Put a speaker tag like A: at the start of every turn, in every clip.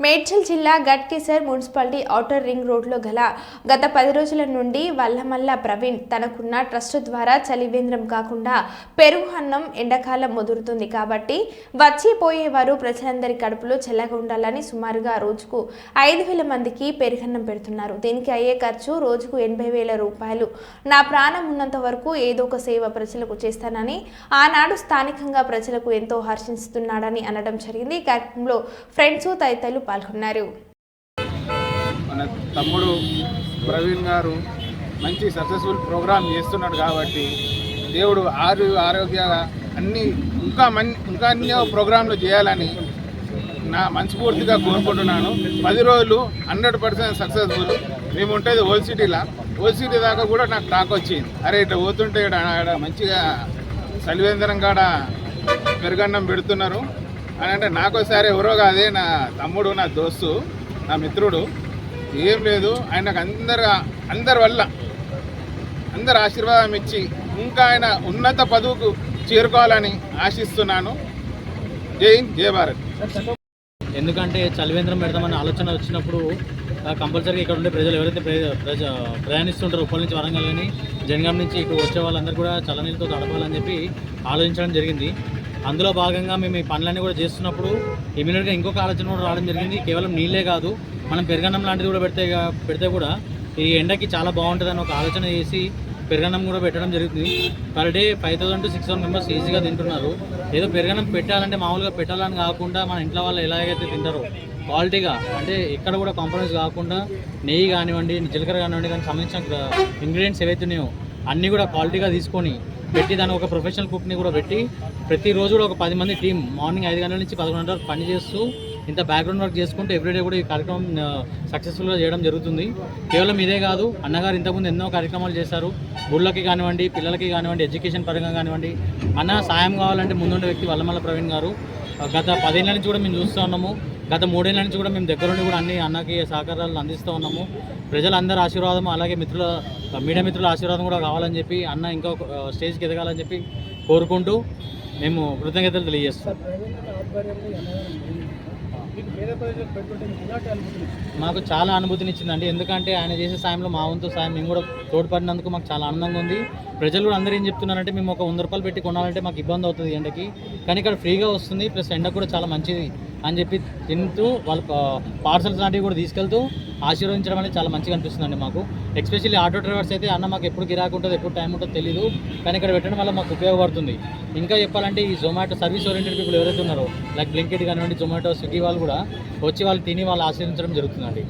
A: మేడ్చల్ జిల్లా Ghatkesar municipality outer ring రోడ్లో గల గత పది రోజుల నుండి వల్లమల్ల ప్రవీణ్ తనకున్న ట్రస్ట్ ద్వారా చలివేంద్రం కాకుండా పెరుగు అన్నం ఎండాకాలం ముదురుతుంది కాబట్టి వచ్చి పోయేవారు ప్రజలందరి కడుపులో చల్లగా ఉండాలని సుమారుగా రోజుకు ఐదు వేల మందికి పెరుగన్నం పెడుతున్నారు. దీనికి అయ్యే ఖర్చు రోజుకు ఎనభై వేల రూపాయలు. నా ప్రాణం ఉన్నంత వరకు ఏదో ఒక సేవ ప్రజలకు చేస్తానని ఆనాడు స్థానికంగా ప్రజలకు ఎంతో హర్షిస్తున్నాడని అనడం జరిగింది. ఈ కార్యక్రమంలో ఫ్రెండ్స్ తదితరులు పాల్గొన్నారు.
B: మన తమ్ముడు ప్రవీణ్ గారు మంచి సక్సెస్ఫుల్ ప్రోగ్రామ్ చేస్తున్నాడు కాబట్టి దేవుడు ఆరు ఆరోగ్య అన్ని ఇంకా మన్ ఇంకా అన్ని ప్రోగ్రాంలు చేయాలని నా మనస్ఫూర్తిగా కోరుకుంటున్నాను. పది రోజులు హండ్రెడ్ పర్సెంట్ సక్సెస్ఫుల్. మేము ఉంటుంది ఓల్డ్ సిటీలో ఓల్డ్ సిటీ దాకా కూడా నాకు టాక్ వచ్చింది. అరే ఇట్లా పోతుంటే ఈడ ఆడ మంచిగా సలివేంద్రం కాడ పెరుగన్నం పెడుతున్నారు. అని అంటే నాకోసారి ఎవరో కాదే నా తమ్ముడు నా దోస్తు నా మిత్రుడు ఏం లేదు ఆయనకు అందరు అందరి వల్ల అందరు ఆశీర్వాదం ఇచ్చి ఇంకా ఆయన ఉన్నత పదవుకు చేరుకోవాలని ఆశిస్తున్నాను. జై జయ భారత్.
C: ఎందుకంటే చలివేంద్రం పెడదామని ఆలోచన వచ్చినప్పుడు కంపల్సరీగా ఇక్కడ ఉండే ప్రజలు ఎవరైతే ప్రజ ప్రజ ప్రయాణిస్తుంటారో ఉప్పల్ నుంచి వరంగల్ కానీ జనగాం నుంచి ఇక్కడ వచ్చే వాళ్ళందరూ కూడా చల్లనీళ్ళతో తడపాలని చెప్పి ఆలోచించడం జరిగింది. అందులో భాగంగా మేము ఈ పనులన్నీ కూడా చేస్తున్నప్పుడు ఇమీడియట్గా ఇంకొక ఆలోచన కూడా రావడం జరిగింది. కేవలం నీళ్ళే కాదు మనం పెరగన్నం లాంటిది కూడా పెడితే పెడితే కూడా ఈ ఎండకి చాలా బాగుంటుందని ఒక ఆలోచన చేసి పెరగన్నం కూడా పెట్టడం జరుగుతుంది per day five thousand to six thousand members ఈజీగా తింటున్నారు. ఏదో పెరగన్నం పెట్టాలంటే మామూలుగా పెట్టాలని కాకుండా మన ఇంట్లో వాళ్ళు ఎలాగైతే తింటారో క్వాలిటీగా అంటే ఎక్కడ కూడా కాంప్రమైజ్ కాకుండా నెయ్యి కానివ్వండి జీలకర్ర కానివ్వండి దానికి సంబంధించిన ఇంగ్రీడియంట్స్ ఏవైతే ఉన్నాయో అన్నీ కూడా క్వాలిటీగా తీసుకొని పెట్టి దాని ఒక ప్రొఫెషనల్ కుక్ని కూడా పెట్టి ప్రతిరోజు కూడా ఒక పది మంది టీం మార్నింగ్ ఐదు గంటల నుంచి పదకొండు గంటల వరకు పని చేస్తూ ఇంత బ్యాక్గ్రౌండ్ వర్క్ చేసుకుంటూ ఎవ్రీడే కూడా ఈ కార్యక్రమం సక్సెస్ఫుల్గా చేయడం జరుగుతుంది. కేవలం ఇదే కాదు అన్నగారు ఇంతకుముందు ఎన్నో కార్యక్రమాలు చేశారు. గుళ్ళకి కానివ్వండి పిల్లలకి కానివ్వండి ఎడ్యుకేషన్ పరంగా కానివ్వండి. అన్న సాయం కావాలంటే ముందుండే వ్యక్తి వల్లమల్ల ప్రవీణ్ గారు. గత పదేళ్ళ నుంచి కూడా మేము చూస్తూ ఉన్నాము. గత మూడేళ్ళ నుంచి కూడా మేము దగ్గరుండి కూడా అన్ని అన్నకి సహకారాలు అందిస్తూ ఉన్నాము. ప్రజలందరి ఆశీర్వాదం అలాగే మిత్రుల మీడియా మిత్రుల ఆశీర్వాదం కూడా కావాలని చెప్పి అన్న ఇంకా స్టేజ్కి ఎదగాలని చెప్పి కోరుకుంటూ మేము కృతజ్ఞతలు తెలియజేస్తాం మాకు చాలా అనుభూతినిచ్చిందండి ఎందుకంటే ఆయన చేసే సాయంలో మా వంతు సాయం మేము కూడా తోడ్పడినందుకు మాకు చాలా ఆనందంగా ఉంది. ప్రజలు కూడా అందరూ ఏం చెప్తున్నారంటే మేము ఒక వంద రూపాయలు పెట్టి కొనాలంటే మాకు ఇబ్బంది అవుతుంది ఎండకి. కానీ ఇక్కడ ఫ్రీగా వస్తుంది ప్లస్ ఎండ కూడా చాలా మంచిది అని చెప్పి తింటూ వాళ్ళ పార్సల్స్ లాంటివి కూడా తీసుకెళ్తూ ఆశీర్వదించడం అనేది చాలా మంచిగా అనిపిస్తుందండి మాకు. ఎస్పెషల్లీ ఆటో డ్రైవర్స్ అయితే అన్న మాకు ఎప్పుడు గిరాకు ఉంటుంది ఎప్పుడు టైం ఉంటుందో తెలియదు కానీ ఇక్కడ పెట్టడం వల్ల మాకు ఉపయోగపడుతుంది. ఇంకా చెప్పాలంటే ఈ జొమాటో సర్వీస్ ఓరియంటెడ్ పీపుల్ ఎవరైతే ఉన్నారో లైక్ బ్లింకెట్ కానివ్వండి జొమాటో స్విగ్గీ వాళ్ళు కూడా వచ్చి వాళ్ళు తిని వాళ్ళు ఆశ్రయించడం జరుగుతుందండి.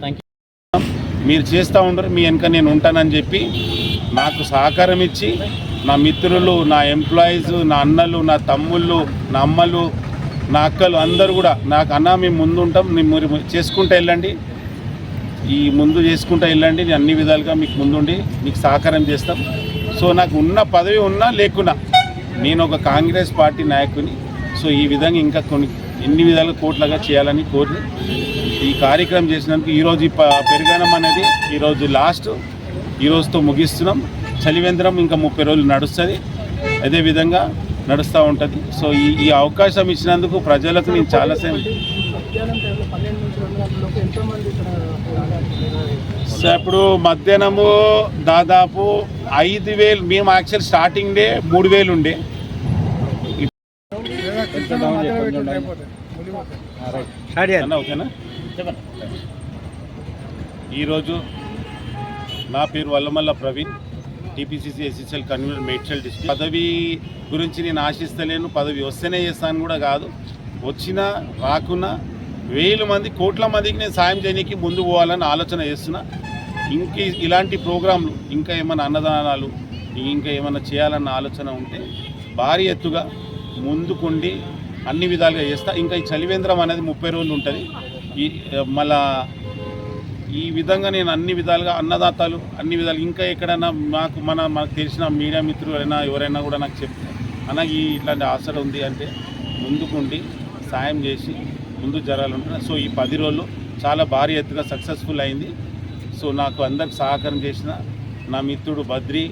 C: థ్యాంక్ యూ
D: మీరు చేస్తూ ఉండరు మీ వెనక నేను ఉంటానని చెప్పి నాకు సహకారం ఇచ్చి నా మిత్రులు నా ఎంప్లాయీస్ నా అన్నలు నా తమ్ముళ్ళు నా అమ్మలు నా అక్కలు అందరూ కూడా నాకు అన్న మేము ముందు ఉంటాం మీరు చేసుకుంటూ వెళ్ళండి. ఈ ముందు చేసుకుంటా వెళ్ళండి. నేను అన్ని విధాలుగా మీకు ముందుండి మీకు సహకారం చేస్తాం. సో నాకు ఉన్న పదవి ఉన్నా లేకున్నా నేను ఒక కాంగ్రెస్ పార్టీ నాయకుని. సో ఈ విధంగా ఇంకా కొన్ని ఎన్ని విధాలుగా కోట్లుగా చేయాలని కోరి ఈ కార్యక్రమం చేసినందుకు ఈరోజు ఈ ప- అనేది ఈరోజు లాస్ట్. ఈరోజుతో ముగిస్తున్నాం. చలివేంద్రం ఇంకా ముప్పై రోజులు నడుస్తుంది. అదేవిధంగా నడుస్తూ ఉంటుంది. సో ఈ ఈ అవకాశం ఇచ్చినందుకు ప్రజలకు నేను చాలా సేపు ఇప్పుడు మధ్యాహ్నము దాదాపు ఐదు వేలు మేము యాక్చువల్ స్టార్టింగ్ డే మూడు వేలు ఉండే. ఓకేనా? ఈరోజు నా పేరు Vallamalla Praveen TPCC SSL convener Medchal district. పదవి గురించి నేను ఆశిస్తలేను పదవి వస్తేనే చేస్తాను కూడా కాదు. వచ్చినా రాకున్నా వేల మంది కోట్ల మందికి నేను సాయం చేయడానికి ముందు పోవాలని ఆలోచన చేస్తున్నా. ఇంక ఇలాంటి ప్రోగ్రాంలు ఇంకా ఏమైనా అన్నదానాలు ఇంకా ఏమైనా చేయాలన్న ఆలోచన ఉంటే భారీ ఎత్తుగా ముందుకుండి అన్ని విధాలుగా చేస్తా. ఇంకా ఈ చలివేంద్రం అనేది ముప్పై రోజులు ఉంటుంది. ఈ మళ్ళా ఈ విధంగా నేను అన్ని విధాలుగా అన్నదాతలు అన్ని విధాలు ఇంకా ఎక్కడైనా మాకు మన మనకు తెలిసిన మీడియా మిత్రులైనా ఎవరైనా కూడా నాకు చెప్తే అన్న ఈ ఇట్లాంటి ఆసర ఉంది అంటే ముందుకుండి సాయం చేసి ముందు జరగాలంటున్నా సో ఈ పది రోజులు చాలా భారీ ఎత్తుగా సక్సెస్ఫుల్ అయింది. సో నాకు అందరికి సహకారం చేసిన నా మిత్రుడు బద్రి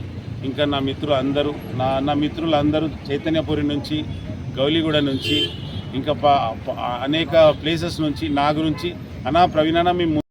D: ఇంకా నా మిత్రులు అందరూ నా నా మిత్రులు అందరూ చైతన్యపురి నుంచి గౌలిగూడ నుంచి ఇంకా అనేక ప్లేసెస్ నుంచి నా గురించి అనా ప్రవీణ మేము